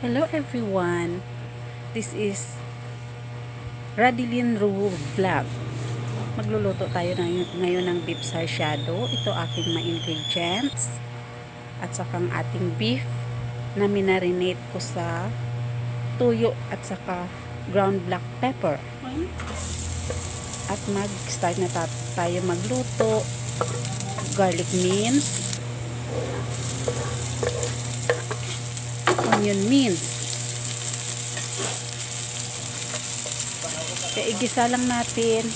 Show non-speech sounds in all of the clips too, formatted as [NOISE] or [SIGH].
Hello everyone. This is Radilin Ru Vlog. Magluluto tayo ng, ngayon ng beef sarsyado. Ito aking mga ingredients. At saka ang ating beef na minarinate ko sa tuyo at saka ground black pepper. At mag-start na ta- tayo magluto. Garlic mince. Onion mince. Kaya igisa lang natin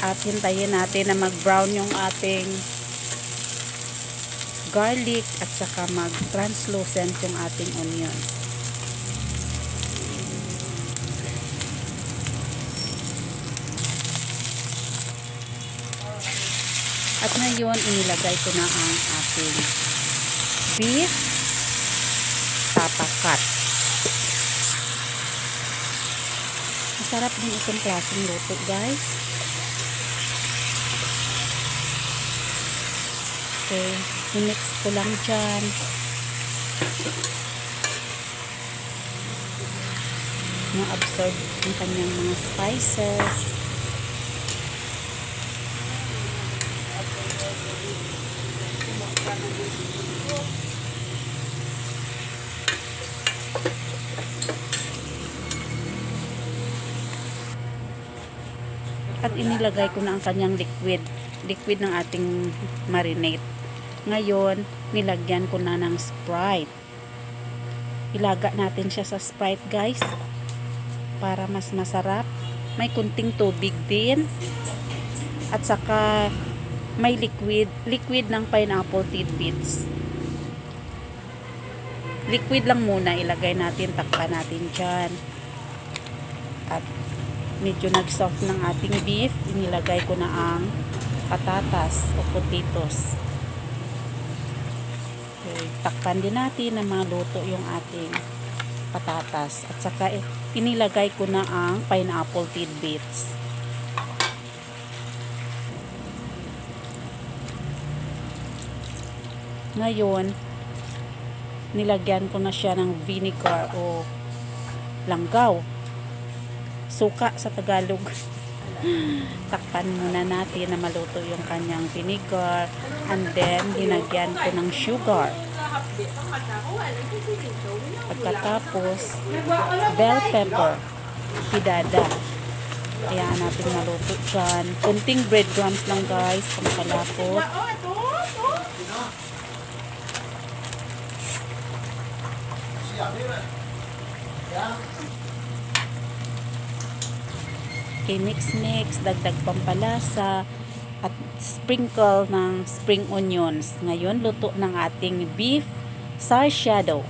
at hintayin natin na mag-brown yung ating garlic at saka mag-translucent yung ating onion. At ngayon, inilagay ko na ang ating beef papakat. Masarap din itong klaseng luto, guys. Okay, i-mix ko lang dyan. Ma-absorb ang kanyang mga spices. At inilagay ko na ang kanyang liquid. Liquid ng ating marinade. Ngayon, nilagyan ko na ng Sprite. Ilaga natin siya sa Sprite, guys. Para mas masarap. May kunting tubig din. At saka, may liquid. Liquid ng pineapple tidbits. Liquid lang muna ilagay natin. Takpan natin dyan. At medyo nag-soft ng ating beef, inilagay ko na ang patatas o potatoes. Okay, takpan din natin na maluto yung ating patatas. At saka eh, inilagay ko na ang pineapple tidbits. Ngayon, nilagyan ko na siya ng vinegar o langgaw suka sa Tagalog. [LAUGHS] Takpan muna natin na maluto yung kanyang vinegar and then linagyan ko ng sugar. Pagkatapos, bell pepper, pidada. Ayan natin maluto dyan. Kunting breadcrumbs lang guys, pangkalapot. Okay, mix mix, dagdag pampalasa at sprinkle ng spring onions. Ngayon, luto ng ating beef sarsyado.